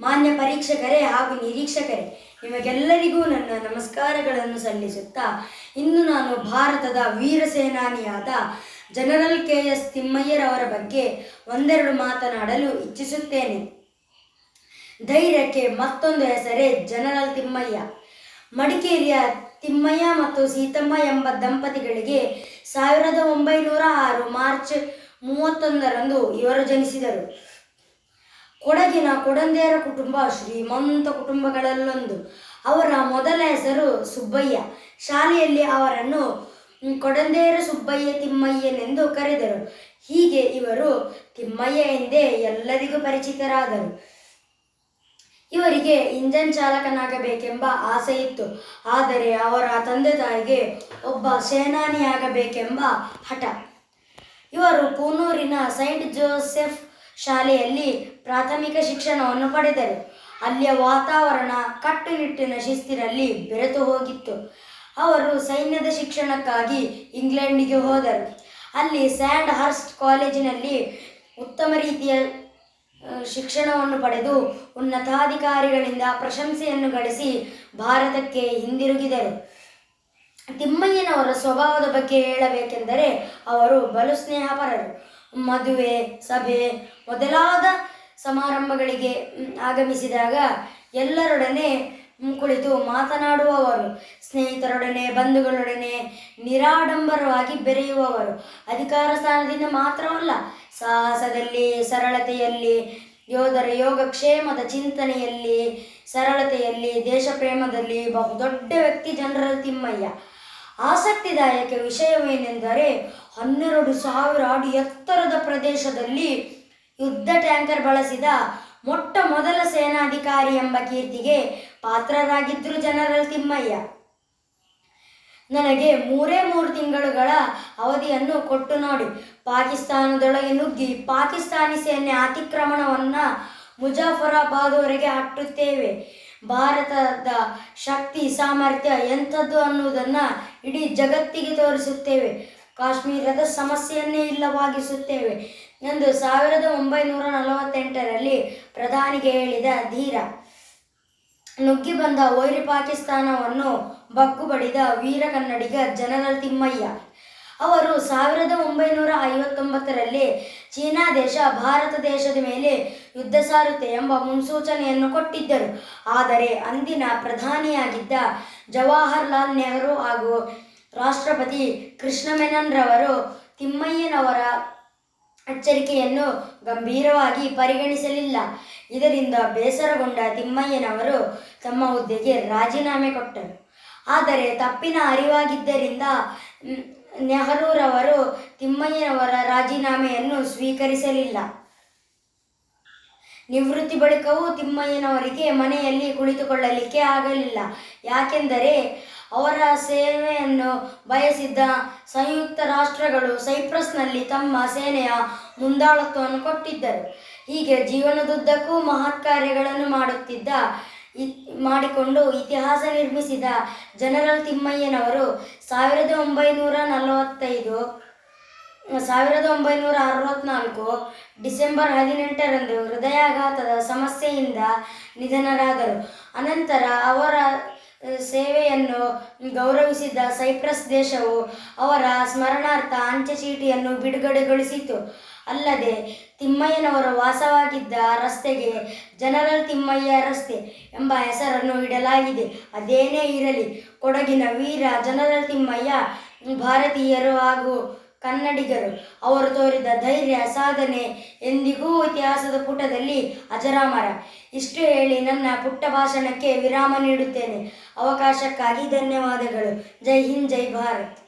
ಮಾನ್ಯ ಪರೀಕ್ಷಕರೇ ಹಾಗೂ ನಿರೀಕ್ಷಕರೇ, ನಿಮಗೆಲ್ಲರಿಗೂ ನನ್ನ ನಮಸ್ಕಾರಗಳನ್ನು ಸಲ್ಲಿಸುತ್ತಾ ಇಂದು ನಾನು ಭಾರತದ ವೀರ ಸೇನಾನಿಯಾದ ಜನರಲ್ ಕೆ ಎಸ್ ತಿಮ್ಮಯ್ಯರವರ ಬಗ್ಗೆ ಒಂದೆರಡು ಮಾತನಾಡಲು ಇಚ್ಛಿಸುತ್ತೇನೆ. ಧೈರ್ಯಕ್ಕೆ ಮತ್ತೊಂದು ಹೆಸರೇ ಜನರಲ್ ತಿಮ್ಮಯ್ಯ. ಮಡಿಕೇರಿಯ ತಿಮ್ಮಯ್ಯ ಮತ್ತು ಸೀತಮ್ಮ ಎಂಬ ದಂಪತಿಗಳಿಗೆ ಸಾವಿರದ ಒಂಬೈನೂರ ಆರು ಮಾರ್ಚ್ ಮೂವತ್ತೊಂದರಂದು ಇವರು ಜನಿಸಿದರು. ಕೊಡಗಿನ ಕೊಡಂದೇರ ಕುಟುಂಬ, ಶ್ರೀಮಂತ ಕುಟುಂಬಗಳಲ್ಲೊಂದು. ಅವರ ಮೊದಲ ಹೆಸರು ಸುಬ್ಬಯ್ಯ. ಶಾಲೆಯಲ್ಲಿ ಅವರನ್ನು ಕೊಡಂದೇರ ಸುಬ್ಬಯ್ಯ ತಿಮ್ಮಯ್ಯನೆಂದು ಕರೆದರು. ಹೀಗೆ ಇವರು ತಿಮ್ಮಯ್ಯ ಎಂದೇ ಎಲ್ಲರಿಗೂ ಪರಿಚಿತರಾದರು. ಇವರಿಗೆ ಇಂಜನ್ ಚಾಲಕನಾಗಬೇಕೆಂಬ ಆಸೆ ಇತ್ತು. ಆದರೆ ಅವರ ತಂದೆ ತಾಯಿಗೆ ಒಬ್ಬ ಸೇನಾನಿಯಾಗಬೇಕೆಂಬ ಹಠ. ಇವರು ಕೂನೂರಿನ ಸೈಂಟ್ ಜೋಸೆಫ್ ಶಾಲೆಯಲ್ಲಿ ಪ್ರಾಥಮಿಕ ಶಿಕ್ಷಣವನ್ನು ಪಡೆದರು. ಅಲ್ಲಿಯ ವಾತಾವರಣ ಕಟ್ಟುನಿಟ್ಟಿನ ಶಿಸ್ತಿನಲ್ಲಿ ಬೆರೆತು ಹೋಗಿತ್ತು. ಅವರು ಸೈನ್ಯದ ಶಿಕ್ಷಣಕ್ಕಾಗಿ ಇಂಗ್ಲೆಂಡಿಗೆ ಹೋದರು. ಅಲ್ಲಿ ಸ್ಯಾಂಡ್ ಹರ್ಸ್ಟ್ ಕಾಲೇಜಿನಲ್ಲಿ ಉತ್ತಮ ರೀತಿಯ ಶಿಕ್ಷಣವನ್ನು ಪಡೆದು ಉನ್ನತಾಧಿಕಾರಿಗಳಿಂದ ಪ್ರಶಂಸೆಯನ್ನು ಗಳಿಸಿ ಭಾರತಕ್ಕೆ ಹಿಂದಿರುಗಿದರು. ತಿಮ್ಮಯ್ಯನವರ ಸ್ವಭಾವದ ಬಗ್ಗೆ ಹೇಳಬೇಕೆಂದರೆ, ಅವರು ಬಲು ಸ್ನೇಹಪರರು. ಮದುವೆ, ಸಭೆ ಮೊದಲಾದ ಸಮಾರಂಭಗಳಿಗೆ ಆಗಮಿಸಿದಾಗ ಎಲ್ಲರೊಡನೆ ಕುಳಿತು ಮಾತನಾಡುವವರು. ಸ್ನೇಹಿತರೊಡನೆ, ಬಂಧುಗಳೊಡನೆ ನಿರಾಡಂಬರವಾಗಿ ಬೆರೆಯುವವರು. ಅಧಿಕಾರ ಸ್ಥಾನದಿಂದ ಮಾತ್ರವಲ್ಲ, ಸಾಹಸದಲ್ಲಿ, ಸರಳತೆಯಲ್ಲಿ, ಯೋಧರ ಯೋಗಕ್ಷೇಮದ ಚಿಂತನೆಯಲ್ಲಿ, ಸರಳತೆಯಲ್ಲಿ, ದೇಶಪ್ರೇಮದಲ್ಲಿ ಬಹುದೊಡ್ಡ ವ್ಯಕ್ತಿ ಜನರಲ್ ತಿಮ್ಮಯ್ಯ. ಆಸಕ್ತಿದಾಯಕ ವಿಷಯವೇನೆಂದರೆ ಹನ್ನೆರಡು ಸಾವಿರ ಅಡಿ ಎತ್ತರದ ಪ್ರದೇಶದಲ್ಲಿ ಯುದ್ಧ ಟ್ಯಾಂಕರ್ ಬಳಸಿದ ಮೊಟ್ಟ ಮೊದಲ ಸೇನಾಧಿಕಾರಿ ಎಂಬ ಕೀರ್ತಿಗೆ ಪಾತ್ರರಾಗಿದ್ದರು ಜನರಲ್ ತಿಮ್ಮಯ್ಯ. ನನಗೆ ಮೂರೇ ಮೂರು ತಿಂಗಳುಗಳ ಅವಧಿಯನ್ನು ಕೊಟ್ಟು ನೋಡಿ. ಪಾಕಿಸ್ತಾನದೊಳಗೆ ನುಗ್ಗಿ ಪಾಕಿಸ್ತಾನಿ ಸೇನೆ ಅತಿಕ್ರಮಣವನ್ನು ಮುಜಾಫರಾಬಾದ್ವರೆಗೆ ಹಟ್ಟುತ್ತೇವೆ ಭಾರತದ ಶಕ್ತಿ, ಸಾಮರ್ಥ್ಯ ಎಂಥದ್ದು ಅನ್ನುವುದನ್ನು ಇಡೀ ಜಗತ್ತಿಗೆ ತೋರಿಸುತ್ತೇವೆ. ಕಾಶ್ಮೀರದ ಸಮಸ್ಯೆಯನ್ನೇ ಇಲ್ಲವಾಗಿಸುತ್ತೇವೆ ಎಂದು ಸಾವಿರದ ಒಂಬೈನೂರ ನಲವತ್ತೆಂಟರಲ್ಲಿ ಪ್ರಧಾನಿಗೆ ಹೇಳಿದ ಧೀರ. ನುಗ್ಗಿ ಬಂದ ವೈರಿ ಪಾಕಿಸ್ತಾನವನ್ನು ಬಗ್ಗು ಬಡಿದ ವೀರ ಕನ್ನಡಿಗ ಜನರಲ್ ತಿಮ್ಮಯ್ಯ. ಅವರು ಸಾವಿರದ ಒಂಬೈನೂರ ಐವತ್ತೊಂಬತ್ತರಲ್ಲಿ ಚೀನಾ ದೇಶ ಭಾರತ ದೇಶದ ಮೇಲೆ ಯುದ್ಧ ಸಾರುತ್ತೆ ಎಂಬ ಮುನ್ಸೂಚನೆಯನ್ನು ಕೊಟ್ಟಿದ್ದರು. ಆದರೆ ಅಂದಿನ ಪ್ರಧಾನಿಯಾಗಿದ್ದ ಜವಾಹರ್ಲಾಲ್ ನೆಹರು ಹಾಗೂ ರಾಷ್ಟ್ರಪತಿ ಕೃಷ್ಣ ಮೆನನ್ ರವರು ತಿಮ್ಮಯ್ಯನವರ ಎಚ್ಚರಿಕೆಯನ್ನು ಗಂಭೀರವಾಗಿ ಪರಿಗಣಿಸಲಿಲ್ಲ. ಇದರಿಂದ ಬೇಸರಗೊಂಡ ತಿಮ್ಮಯ್ಯನವರು ತಮ್ಮ ಹುದ್ದೆಗೆ ರಾಜೀನಾಮೆ ಕೊಟ್ಟರು. ಆದರೆ ತಪ್ಪಿನ ಅರಿವಾಗಿದ್ದರಿಂದ ನೆಹರೂರವರು ತಿಮ್ಮಯ್ಯನವರ ರಾಜೀನಾಮೆಯನ್ನು ಸ್ವೀಕರಿಸಲಿಲ್ಲ. ನಿವೃತ್ತಿ ಬಳಿಕವೂ ತಿಮ್ಮಯ್ಯನವರಿಗೆ ಮನೆಯಲ್ಲಿ ಕುಳಿತುಕೊಳ್ಳಲಿಕ್ಕೆ ಆಗಲಿಲ್ಲ. ಯಾಕೆಂದರೆ ಅವರ ಸೇವೆಯನ್ನು ಬಯಸಿದ್ದ ಸಂಯುಕ್ತ ರಾಷ್ಟ್ರಗಳು ಸೈಪ್ರಸ್ನಲ್ಲಿ ತಮ್ಮ ಸೇನೆಯ ಮುಂದಾಳತ್ವವನ್ನು ಕೊಟ್ಟಿದ್ದರು. ಹೀಗೆ ಜೀವನದುದ್ದಕ್ಕೂ ಮಹತ್ ಕಾರ್ಯಗಳನ್ನು ಮಾಡುತ್ತಿದ್ದ ಮಾಡಿಕೊಂಡು ಇತಿಹಾಸ ನಿರ್ಮಿಸಿದ ಜನರಲ್ ತಿಮ್ಮಯ್ಯನವರು ಸಾವಿರದ ಒಂಬೈನೂರ ನಲವತ್ತೈದು, ಸಾವಿರದ ಒಂಬೈನೂರ ಅರವತ್ನಾಲ್ಕು ಡಿಸೆಂಬರ್ ಹದಿನೆಂಟರಂದು ಹೃದಯಾಘಾತದ ಸಮಸ್ಯೆಯಿಂದ ನಿಧನರಾದರು. ಅನಂತರ ಅವರ ಸೇವೆಯನ್ನು ಗೌರವಿಸಿದ ಸೈಪ್ರಸ್ ದೇಶವು ಅವರ ಸ್ಮರಣಾರ್ಥ ಅಂಚೆ ಚೀಟಿಯನ್ನು ಬಿಡುಗಡೆಗೊಳಿಸಿತು. ಅಲ್ಲದೆ ತಿಮ್ಮಯ್ಯನವರ ವಾಸವಾಗಿದ್ದ ರಸ್ತೆಗೆ ಜನರಲ್ ತಿಮ್ಮಯ್ಯ ರಸ್ತೆ ಎಂಬ ಹೆಸರನ್ನು ಇಡಲಾಗಿದೆ. ಅದೇನೇ ಇರಲಿ, ಕೊಡಗಿನ ವೀರ ಜನರಲ್ ತಿಮ್ಮಯ್ಯ, ಭಾರತೀಯರು ಹಾಗೂ ಕನ್ನಡಿಗರು, ಅವರು ತೋರಿದ ಧೈರ್ಯ, ಸಾಧನೆ ಎಂದಿಗೂ ಇತಿಹಾಸದ ಪುಟದಲ್ಲಿ ಅಜರಾಮರ. ಇಷ್ಟು ಹೇಳಿ ನನ್ನ ಪುಟ್ಟ ಭಾಷಣಕ್ಕೆ ವಿರಾಮ ನೀಡುತ್ತೇನೆ. ಅವಕಾಶಕ್ಕಾಗಿ ಧನ್ಯವಾದಗಳು. ಜೈ ಹಿಂದ್, ಜೈ ಭಾರತ್.